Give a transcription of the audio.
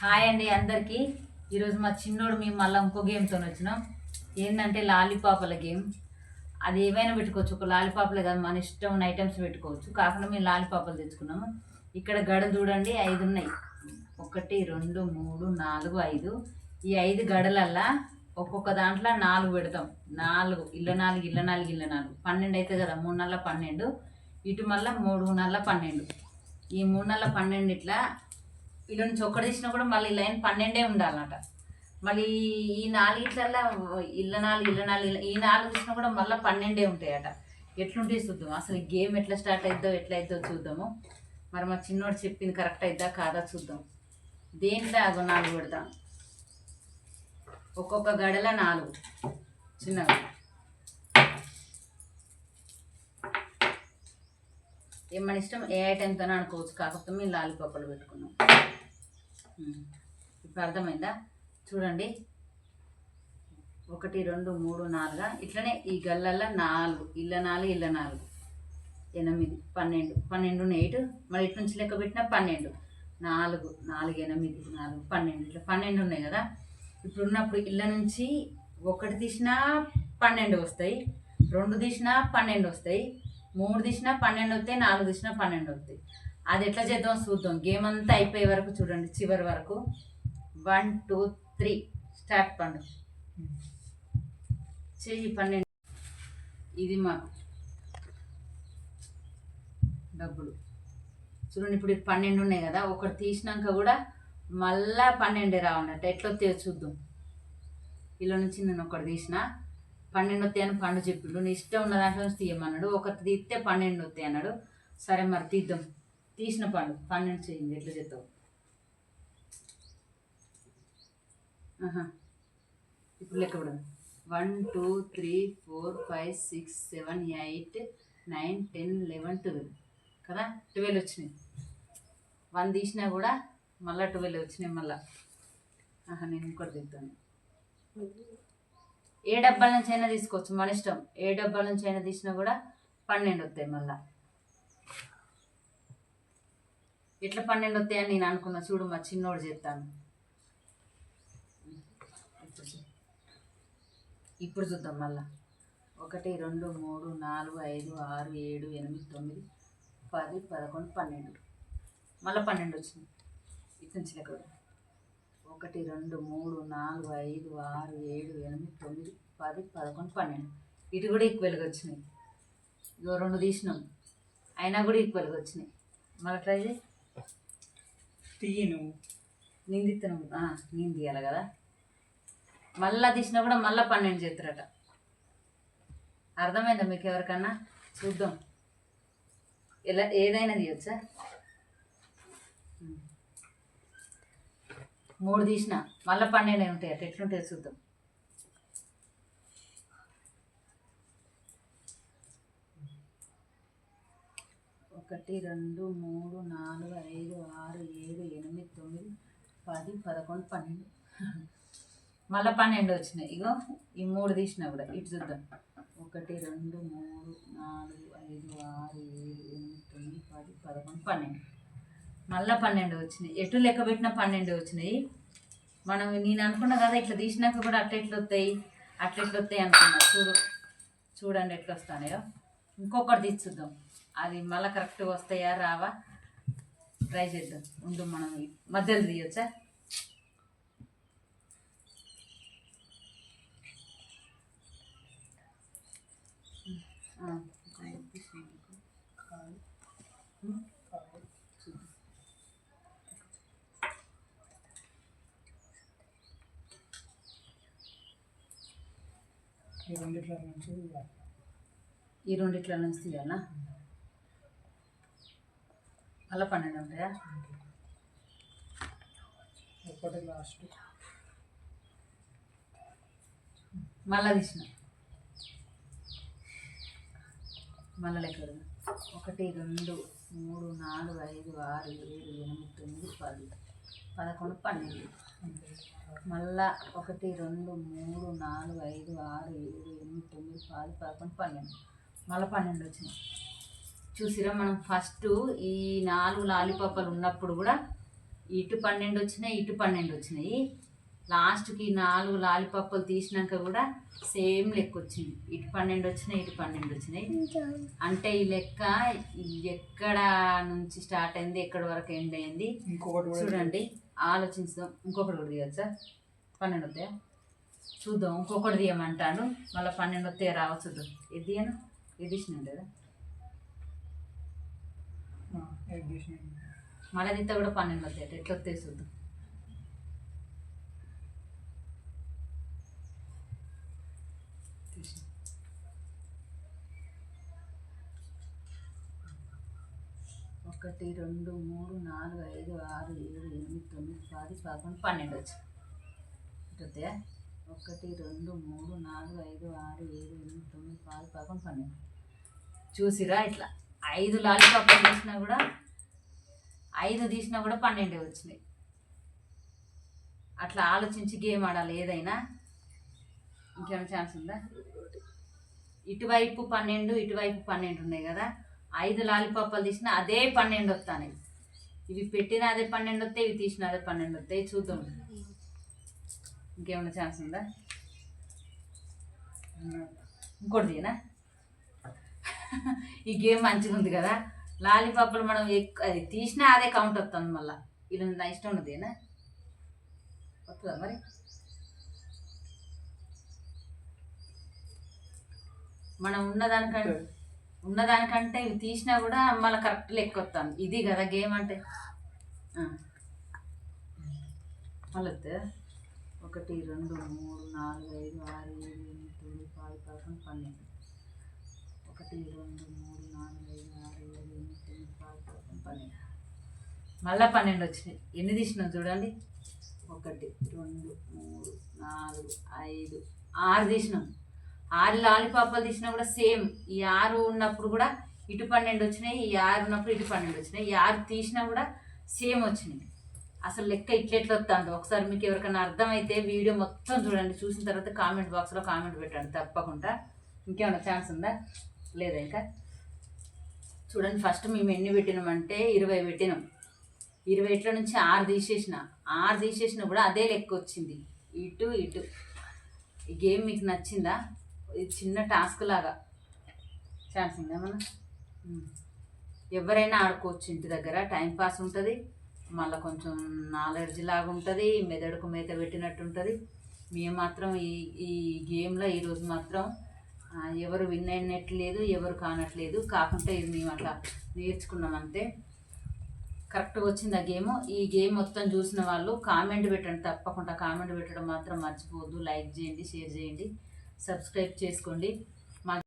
Hi అండి అందరికీ. ఈరోజు మా చిన్నోడు మేము మళ్ళీ ఇంకో గేమ్తో వచ్చినాం. ఏంటంటే లాలీపాపుల గేమ్ అది ఏమైనా పెట్టుకోవచ్చు. ఒక లాలీపాపులే కాదు మన ఇష్టం ఉన్న ఐటమ్స్ పెట్టుకోవచ్చు. కాకుండా మేము లాలీపాపులు తెచ్చుకున్నాము. ఇక్కడ గడ చూడండి ఐదు ఉన్నాయి. ఒకటి రెండు మూడు నాలుగు ఐదు. ఈ ఐదు గడలల్లా ఒక్కొక్క దాంట్లో నాలుగు పెడతాం. నాలుగు ఇళ్ళ నాలుగు ఇళ్ళ నాలుగు ఇళ్ళ నాలుగు. పన్నెండు అవుతుంది కదా మూడు నెలల పన్నెండు. ఇటు మళ్ళీ మూడు నెలల పన్నెండు. ఈ మూడు నెలల పన్నెండు ఇట్లా ఇలా నుంచి తీసినా కూడా మళ్ళీ లైన్ పన్నెండే ఉండాలన్నమాట. మళ్ళీ ఈ నాలుగిట్లల్లా ఇళ్ళ నాలుగు ఇళ్ళ నాలుగు ఈ నాలుగు తీసినా కూడా మళ్ళీ పన్నెండే ఉంటాయట. ఎట్లుంటే చూద్దాం. అసలు గేమ్ ఎట్లా స్టార్ట్ అయిద్దో ఎట్లా అయిద్దో చూద్దాము. మరి మా చిన్నోడు చెప్పింది కరెక్ట్ అయిద్దా కాదా చూద్దాం. దేంట్లో అగో నాలుగు పెడతాం ఒక్కొక్క గడల నాలుగు. చిన్నగా. ఏ మన ఇష్టం? ఏ ఐటెంతో అనుకోవచ్చు. కాకపోతే మేము లాలిపాపలు పెట్టుకున్నాం. ఇప్పుడు అర్థమైందా? చూడండి. ఒకటి రెండు మూడు నాలుగా. ఇట్లనే ఈ గల్లల్లో నాలుగు. ఇళ్ళ నాలుగు ఇళ్ళ నాలుగు. ఎనిమిది పన్నెండు. పన్నెండు ఎయిట్ మళ్ళీ ఇటు నుంచి లెక్క పెట్టినా పన్నెండు. నాలుగు నాలుగు ఎనిమిది నాలుగు పన్నెండు. ఇట్లా పన్నెండు ఉన్నాయి కదా? ఇప్పుడు ఉన్నప్పుడు ఇళ్ళ నుంచి ఒకటి తీసినా పన్నెండు వస్తాయి. రెండు తీసినా పన్నెండు వస్తాయి. మూడు తీసినా పన్నెండు వస్తాయి. నాలుగు తీసినా పన్నెండు వస్తాయి. అది ఎట్లా చేద్దాం చూద్దాం. గేమ్ అంతా అయిపోయే వరకు చూడండి చివరి వరకు. వన్ టూ త్రీ స్టార్ట్ పండు. చెయ్యి పన్నెండు. ఇది మా డబ్బులు. చూడండి ఇప్పుడు పన్నెండు ఉన్నాయి కదా ఒకటి తీసినాక కూడా మళ్ళా పన్నెండే రావన్నట్టు. ఎట్లా వస్తాయో చూద్దాం. ఇలా నుంచి నేను ఒకటి తీసిన. పన్నెండు వస్తాయి అని పండు చెప్పిండు. నీ ఇష్టం ఉన్న దాంట్లో నుంచి తీయమన్నాడు. ఒకటి తీస్తే పన్నెండు వస్తాయి అన్నాడు. సరే మరి తీద్దాం. తీసిన పండు. పన్నెండు చేయింది ఎట్లా చేస్తావు? ఇప్పుడు లెక్క కూడా. One two three four five six seven eight nine ten eleven twelve. కదా? ట్వెల్వ్ వచ్చినాయి. వన్ తీసినా కూడా మళ్ళీ ట్వెల్వ్ వచ్చినాయి మళ్ళీ. ఆహా నేను ఇంకోటి తింటాను ఏ డబ్బాల నుంచి అయినా తీసుకోవచ్చు. మన ఇష్టం. ఏ డబ్బాల నుంచి అయినా తీసినా కూడా పన్నెండు వస్తాయి మళ్ళీ. ఎట్లా పన్నెండు వస్తాయని నేను అనుకున్నా. చూడు మా చిన్నోడు చేస్తాను ఇప్పుడు ఇప్పుడు చూద్దాం మళ్ళా. ఒకటి రెండు మూడు నాలుగు ఐదు ఆరు ఏడు ఎనిమిది తొమ్మిది పది పదకొండు పన్నెండు. మళ్ళీ పన్నెండు వచ్చింది. ఇతను చిలకడు లెక్క ఒకటి రెండు మూడు నాలుగు ఐదు ఆరు ఏడు ఎనిమిది తొమ్మిది పది పదకొండు పన్నెండు. ఇటు కూడా ఈక్వల్గా వచ్చినాయి. ఇదో రెండు తీసినాం. అయినా కూడా ఈక్వల్గా వచ్చినాయి. మళ్ళీ ట్రై చేయి. తీయి నువ్వు నిందిత్తనం నేను తీయాలి కదా. మళ్ళా తీసినా కూడా మళ్ళీ పన్నెండు చేతురట అర్థమైందా మీకు ఎవరికన్నా? చూద్దాం. ఎలా ఏదైనా తీయొచ్చా? మూడు తీసిన మళ్ళీ పన్నెండు ఉంటాయి అట్లా ఎట్లుంటాయి చూద్దాం. ఒకటి రెండు మూడు నాలుగు ఐదు ఆరు ఏడు ఎనిమిది తొమ్మిది పది పదకొండు పన్నెండు. మళ్ళీ పన్నెండు వచ్చినాయి. ఇగో ఈ మూడు తీసినా కూడా. ఇటు చూద్దాం. ఒకటి రెండు మూడు నాలుగు ఐదు ఆరు ఏడు ఎనిమిది తొమ్మిది పది పదకొండు పన్నెండు. మళ్ళీ పన్నెండు వచ్చినాయి. ఎటు లెక్క పెట్టినా పన్నెండు వచ్చినాయి. మనం నేను అనుకున్నా కదా ఇట్లా తీసినాక కూడా అట్లా ఎట్లా వస్తాయి? అట్లా ఎట్లా వస్తాయి అనుకున్నా. చూడు. చూడండి ఎట్లా వస్తాయో ఇంకొకటి తీసి చూద్దాం. అది మళ్ళీ కరెక్ట్గా వస్తాయా రావా? ట్రై చేద్దాం. ఉండు మనం మధ్యలో తీయొచ్చా? ఈ రెండిట్ల నుంచి తీయాలా? మళ్ళీ పన్నెండు ఉంటాయా? ఒకటి లాస్ట్. మళ్ళా తీసిన. మళ్ళా లెక్క. ఒకటి రెండు మూడు నాలుగు ఐదు ఆరు ఏడు ఎనిమిది తొమ్మిది పది. పదకొండు పన్నెండు. మళ్ళా ఒకటి రెండు మూడు నాలుగు ఐదు ఆరు ఏడు ఎనిమిది తొమ్మిది పది పదకొండు పన్నెండు. మళ్ళీ పన్నెండు వచ్చినాయి. చూసిరా మనం ఫస్ట్ ఈ నాలుగు లాలీపాపాలు ఉన్నప్పుడు కూడా ఇటు పన్నెండు వచ్చినాయి ఇటు పన్నెండు వచ్చినాయి. లాస్ట్కి నాలుగు లాలిపప్పులు తీసినాక కూడా సేమ్ లెక్క వచ్చింది. ఇటు పన్నెండు వచ్చినాయి ఇటు పన్నెండు వచ్చినాయి. అంటే ఈ లెక్క ఎక్కడ నుంచి స్టార్ట్ అయింది ఎక్కడి వరకు ఎండ్ అయింది? ఇంకొకటి చూడండి ఆలోచించుదాం ఇంకొకటి కూడా తీయచ్చా? పన్నెండు వస్తాయా? చూద్దాం. ఇంకొకటి తీయమంటాను మళ్ళీ పన్నెండు వస్తాయా? రావ చూద్దాం. ఇది తీయను? ఇది తీసినాం కదా. మళ్ళీ తీస్తే కూడా పన్నెండు వస్తాయి ఎట్లా వస్తాయి చూద్దాం. తీసినాం. ఒకటి రెండు మూడు నాలుగు ఐదు ఆరు ఏడు ఎనిమిది తొమ్మిది పది పదకొండు పన్నెండు వచ్చి. ఒకటి రెండు మూడు నాలుగు ఐదు ఆరు ఏడు ఎనిమిది తొమ్మిది పది పదకొండు పన్నెండు. చూసిరా ఇట్లా. ఐదు లాలీపాప్లు తీసినా కూడా ఐదు తీసినా కూడా పన్నెండే వచ్చినాయి. అట్లా ఆలోచించి గేమ్ ఆడాలి ఏదైనా. ఇంకేమైనా ఛాన్స్ ఉందా? ఇటువైపు పన్నెండు ఇటువైపు పన్నెండు ఉన్నాయి కదా. ఐదు లాలిపాపాలు తీసినా అదే పన్నెండు వస్తాయి ఇవి పెట్టిన అదే పన్నెండు వస్తాయి ఇవి తీసిన అదే పన్నెండు వస్తాయి చూద్దాం. ఇంకేమైనా ఛాన్స్ ఉందా? ఇంకోటి ఈ గేమ్ మంచిగా ఉంది కదా. లాలీపాపులు మనం ఎక్కు అది తీసినా అదే కౌంట్ వస్తుంది మళ్ళీ. వీళ్ళు నా ఇష్టం ఉన్నదేనా వస్తుందా మరి? మనం ఉన్నదానికంటే ఉన్నదానికంటే ఇవి తీసినా కూడా మళ్ళీ కరెక్ట్ లెక్క వస్తాను ఇది కదా గేమ్ అంటే. మళ్ళీ ఒకటి రెండు మూడు నాలుగు ఐదు ఆరు ఏడు ఎనిమిది తొమ్మిది పది పదకొండు పన్నెండు. ఒకటి రెండు మూడు నాలుగు ఐదు ఆరు ఏడు ఎనిమిది తొమ్మిది పది పన్నెండు. మళ్ళా పన్నెండు వచ్చినాయి. ఎన్ని తీసినాం చూడండి? ఒకటి రెండు మూడు నాలుగు ఐదు ఆరు తీసినాం. ఆరు లాలిపాపాలు తీసినా కూడా సేమ్. ఈ ఆరు ఉన్నప్పుడు కూడా ఇటు పన్నెండు వచ్చినాయి ఈ ఆరు ఉన్నప్పుడు ఇటు పన్నెండు వచ్చినాయి. ఈ ఆరు తీసినా కూడా సేమ్ వచ్చినాయి. అసలు లెక్క ఇట్లెట్లా వస్తుందో. ఒకసారి మీకు ఎవరికైనా అర్థమైతే వీడియో మొత్తం చూడండి. చూసిన తర్వాత కామెంట్ బాక్స్లో కామెంట్ పెట్టండి తప్పకుండా. ఇంకేమైనా ఛాన్స్ ఉందా? లేదా ఇంకా. చూడండి ఫస్ట్ మేము ఎన్ని పెట్టినామంటే ఇరవై పెట్టినాం. ఇరవై ఇట్ల నుంచి ఆరు తీసేసిన. ఆరు తీసేసిన కూడా అదే లెక్క వచ్చింది. ఇటు ఇటు. ఈ గేమ్ మీకు నచ్చిందా? ఇది చిన్న టాస్క్ లాగా. ఛాన్స్ ఉందా ఎవరైనా ఆడుకోవచ్చు ఇంటి దగ్గర. టైం పాస్ ఉంటుంది. మళ్ళీ కొంచెం నాలెడ్జ్ లాగా ఉంటుంది. మెదడుకు మేత పెట్టినట్టు ఉంటుంది. మేము మాత్రం ఈ ఈ గేమ్లో ఈరోజు మాత్రం ఎవరు విన్ అయినట్లేదు ఎవరు కానట్లేదు. కాకుండా ఇది మేము అట్లా నేర్చుకున్నాం అంతే కరెక్ట్గా వచ్చింది ఆ గేమ్. ఈ గేమ్ మొత్తం చూసిన వాళ్ళు కామెంట్ పెట్టండి తప్పకుండా. కామెంట్ పెట్టడం మాత్రం మర్చిపోవద్దు. లైక్ చేయండి షేర్ చేయండి. సబ్స్క్రైబ్ చేసుకోండి.